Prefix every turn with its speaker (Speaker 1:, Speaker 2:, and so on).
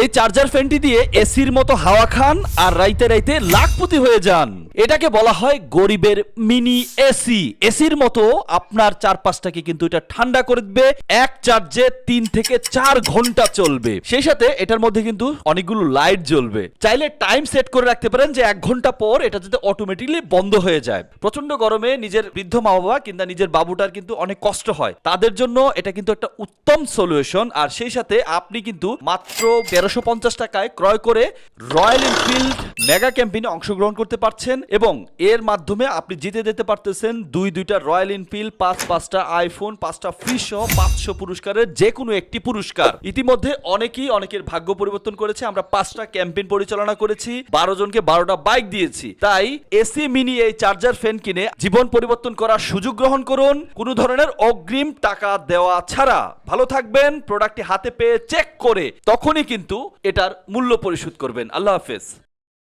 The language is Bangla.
Speaker 1: এই চার্জার ফ্যানটি দিয়ে এসির মতো হাওয়া খান আর রাইতে রাইতে লাখপতি হয়ে যান। এটাকে বলা হয় গরিবের মিনি এসি এসির মতো আপনার চারপাশটাকে কিন্তু এটা ঠান্ডা করে দিবে। এক চার্জে তিন থেকে চার ঘণ্টা চলবে। সেই সাথে এটার মধ্যে কিন্তু অনেকগুলো লাইট জ্বলবে। চাইলে টাইম সেট করে রাখতে পারেন যে এক ঘণ্টা পর এটা যাতে অটোমেটিকলি বন্ধ হয়ে যায়। প্রচণ্ড গরমে নিজের বৃদ্ধ মা বাবা কিংবা নিজের বাবুটার কিন্তু অনেক কষ্ট হয়। তাদের জন্য এটা কিন্তু একটা উত্তম সলিউশন আর সেই সাথে আপনি কিন্তু মাত্র তেরোশো পঞ্চাশ টাকায় ক্রয় করে রয়্যাল এনফিল্ড মেগা ক্যাম্পেইনে অংশগ্রহণ করতে পারছেন এবং এর মাধ্যমে আপনি জিতে যেতে পারতেছেন দুই, দুইটা রয়্যাল এনফিল্ড, পাঁচ, পাঁচটা আইফোন, পাঁচটা ফ্রি সহ পাঁচশো পুরস্কারের যে কোনো একটি পুরস্কার। ইতিমধ্যে অনেকেই অনেকের ভাগ্য পরিবর্তন করেছে, আমরা পাঁচটা ক্যাম্পেইন পরিচালনা করেছি, বারো জনকে বারোটা বাইক দিয়েছি। তাই এসি মিনি এই চার্জার ফ্যান কিনে জীবন পরিবর্তন করার সুযোগ গ্রহণ করুন, কোনো ধরনের অগ্রিম টাকা দেওয়া ছাড়া। ভালো থাকবেন, প্রোডাক্টটি হাতে পেয়ে চেক করে, তখনই এটার মূল্য পরিশোধ করবেন। আল্লাহ হাফেজ।